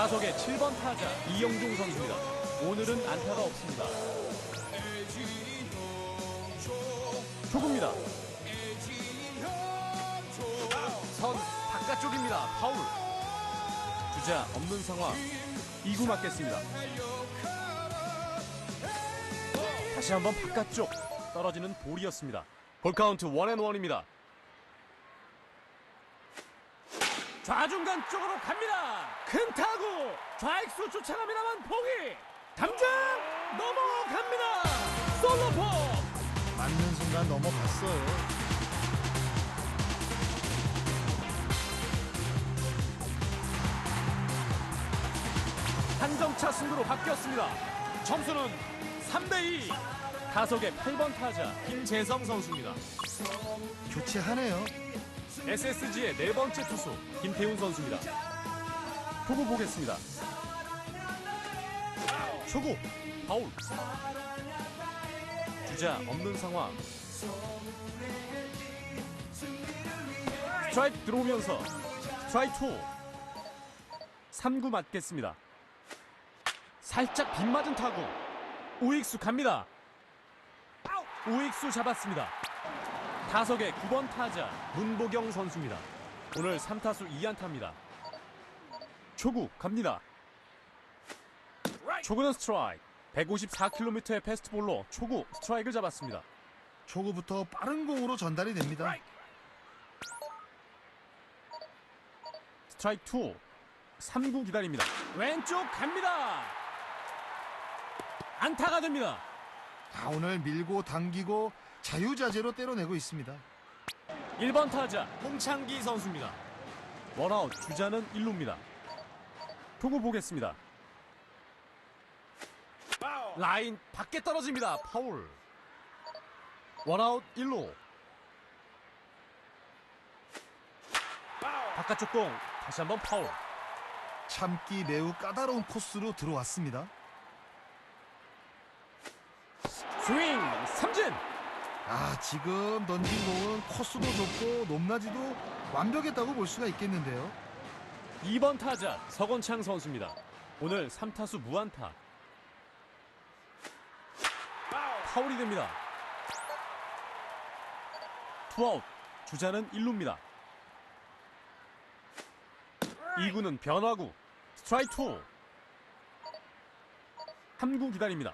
타석의 7번 타자 이영종 선수입니다. 오늘은 안타가 없습니다. 초구입니다. 선 바깥쪽입니다. 파울. 주자 없는 상황. 2구 맞겠습니다. 다시 한번 바깥쪽 떨어지는 볼이었습니다. 볼 카운트 원앤원입니다. 좌중간 쪽으로 갑니다. 큰 타구 좌익수 쫓아갑니다만 봉이 담장 넘어갑니다. 솔로포 맞는 순간 넘어갔어요. 한점차 승부로 바뀌었습니다. 점수는 3대2. 타석의 8번 타자 김재성 선수입니다. 교체하네요. SSG의 네 번째 투수 김태훈 선수입니다. 초구 보겠습니다. 초구 파울. 주자 없는 상황. 스트라이크 들어오면서 스트라이크 2. 3구 맞겠습니다. 살짝 빗맞은 타구. 우익수 갑니다. 우익수 잡았습니다. 타석의 9번 타자 문보경 선수입니다. 오늘 3타수 2안타입니다. 초구 갑니다. 초구는 스트라이크. 154km의 패스트볼로 초구 스트라이크를 잡았습니다. 초구부터 빠른 공으로 전달이 됩니다. 스트라이크 2. 3구 기다립니다. 왼쪽 갑니다. 안타가 됩니다. 아, 오늘 밀고 당기고 자유자재로 때려내고 있습니다. 1번 타자 홍창기 선수입니다. 원아웃 주자는 1루입니다. 투구 보겠습니다. 라인 밖에 떨어집니다. 파울. 원아웃 1루. 바깥쪽 공 다시 한번 파울. 참기 매우 까다로운 코스로 들어왔습니다. 스윙 삼진. 아, 지금 던진 공은 코스도 좋고 높낮이도 완벽했다고 볼 수가 있겠는데요. 2번 타자 서건창 선수입니다. 오늘 3타수 무안타. 파울이 됩니다. 투아웃. 주자는 1루입니다. 2구는 변화구. 스트라이크 2. 3구 기다립니다.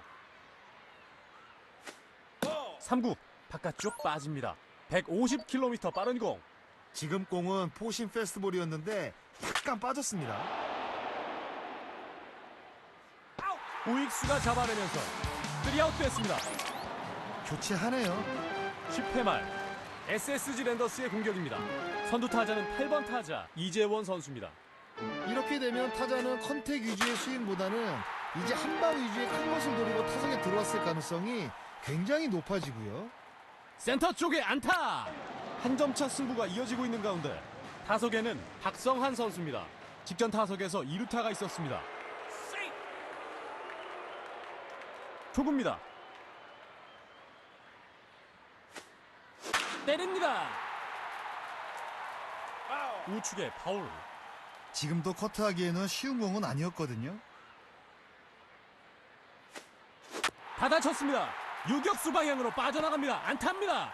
3구 바깥쪽 빠집니다. 150km 빠른 공. 지금 공은 포신 페스티벌이었는데 약간 빠졌습니다. 우익수가 잡아내면서 3아웃 됐습니다. 교체하네요. 10회 말 SSG 랜더스의 공격입니다. 선두 타자는 8번 타자 이재원 선수입니다. 이렇게 되면 타자는 컨택 위주의 스윙보다는 이제 한 방 위주의 큰 것을 노리고 타석에 들어왔을 가능성이 굉장히 높아지고요. 센터 쪽에 안타! 한 점 차 승부가 이어지고 있는 가운데 타석에는 박성한 선수입니다. 직전 타석에서 2루타가 있었습니다. 초구입니다. 때립니다. 우측에 파울. 지금도 커트하기에는 쉬운 공은 아니었거든요. 받아쳤습니다. 유격수 방향으로 빠져나갑니다. 안타입니다.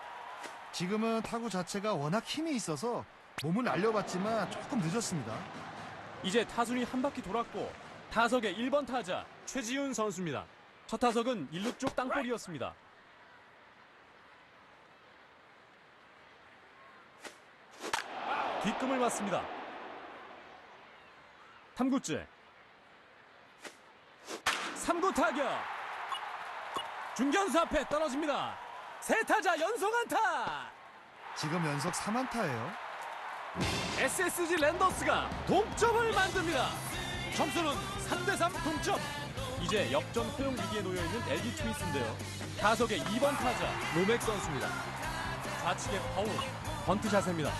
지금은 타구 자체가 워낙 힘이 있어서 몸을 날려봤지만 조금 늦었습니다. 이제 타순이 한 바퀴 돌았고 타석의 1번 타자 최지훈 선수입니다. 첫 타석은 1루 쪽 땅볼이었습니다. 뒷금을 맞습니다. 3구째 3구 타격 중견수 앞에 떨어집니다. 세 타자 연속 안타 지금 연속 3안타예요. SSG 랜더스가 동점을 만듭니다. 점수는 3대3 동점. 이제 역전 허용 위기에 놓여 있는 LG 트윈스인데요. 타석의 2번 타자 로맥 선수입니다. 좌측에 파울, 번트 자세입니다.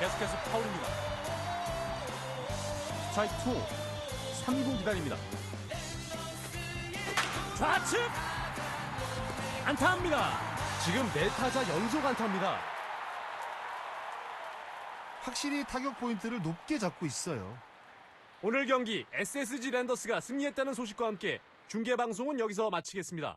계속해서 파울입니다. 스트라이크 2, 3구 기다립니다. 좌측 안타입니다. 지금 네 타자 연속 안타입니다. 확실히 타격 포인트를 높게 잡고 있어요. 오늘 경기 SSG 랜더스가 승리했다는 소식과 함께 중계 방송은 여기서 마치겠습니다.